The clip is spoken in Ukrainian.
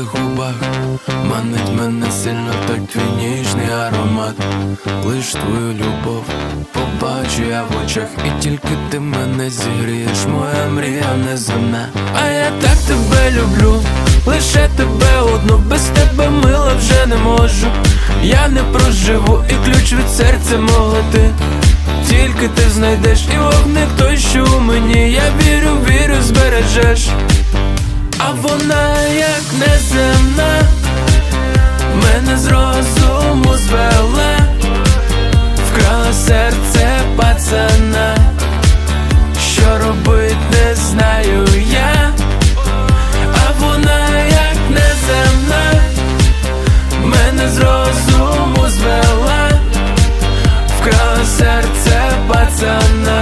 твоїх губах, манить мене сильно, так твій ніжний аромат, лиш твою любов побачу я в очах, і тільки ти мене зігрієш, моя мрія неземна А я так тебе люблю, лише тебе одну, без тебе мила вже не можу. Я не проживу, і ключ від серця мого ти. Тільки ти знайдеш і вогник той, що у мені, я вірю, вірю, збережеш, а вона як неземна, мене з розуму звела, вкрала серце пацана, що робити не знаю я, а вона як неземна, мене з розуму звела, вкрала серце пацана.